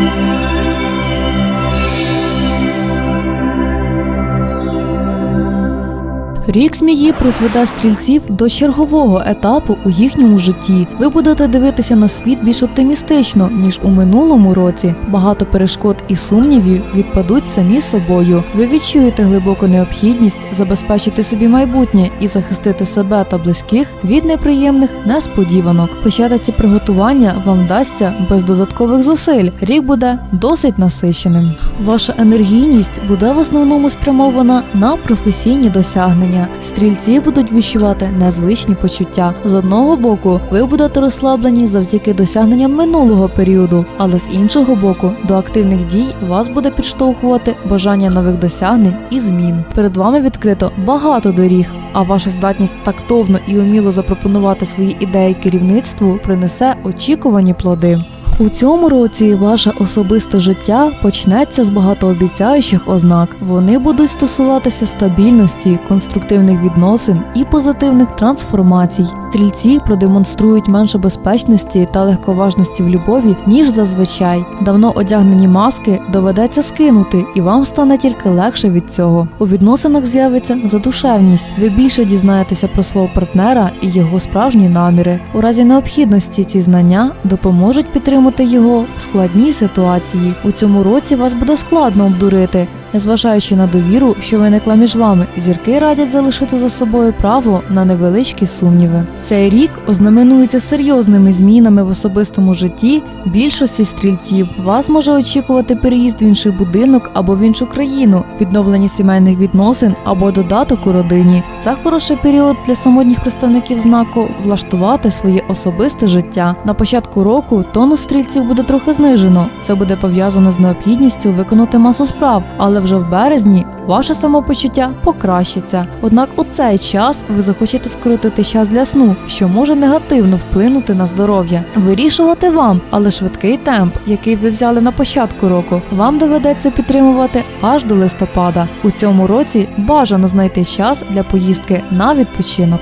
Thank you. Рік змії призведе стрільців до чергового етапу у їхньому житті. Ви будете дивитися на світ більш оптимістично ніж у минулому році. Багато перешкод і сумнівів відпадуть самі собою. Ви відчуєте глибоку необхідність забезпечити собі майбутнє і захистити себе та близьких від неприємних несподіванок. Почати ці приготування вам вдасться без додаткових зусиль. Рік буде досить насиченим. Ваша енергійність буде в основному спрямована на професійні досягнення. Стрільці будуть відчувати незвичні почуття. З одного боку, ви будете розслаблені завдяки досягненням минулого періоду, але з іншого боку, до активних дій вас буде підштовхувати бажання нових досягнень і змін. Перед вами відкрито багато доріг, а ваша здатність тактовно і уміло запропонувати свої ідеї керівництву принесе очікувані плоди. У цьому році ваше особисте життя почнеться з багатообіцяючих ознак. Вони будуть стосуватися стабільності, конструктивних відносин і позитивних трансформацій. Стрільці продемонструють менше безпечності та легковажності в любові, ніж зазвичай. Давно одягнені маски доведеться скинути, і вам стане тільки легше від цього. У відносинах з'явиться задушевність. Ви більше дізнаєтеся про свого партнера і його справжні наміри. У разі необхідності ці знання допоможуть підтримати його в складній ситуації. У цьому році вас буде складно обдурити. Незважаючи на довіру, що виникла між вами, зірки радять залишити за собою право на невеличкі сумніви. Цей рік ознаменується серйозними змінами в особистому житті більшості стрільців. Вас може очікувати переїзд в інший будинок або в іншу країну, відновлення сімейних відносин або додаток у родині. Це хороший період для самотніх представників знаку влаштувати своє особисте життя. На початку року тонус стрільців буде трохи знижено. Це буде пов'язано з необхідністю виконати масу справ, вже в березні ваше самопочуття покращиться. Однак у цей час ви захочете скоротити час для сну, що може негативно вплинути на здоров'я. Вирішувати вам, але швидкий темп, який ви взяли на початку року, вам доведеться підтримувати аж до листопада. У цьому році бажано знайти час для поїздки на відпочинок.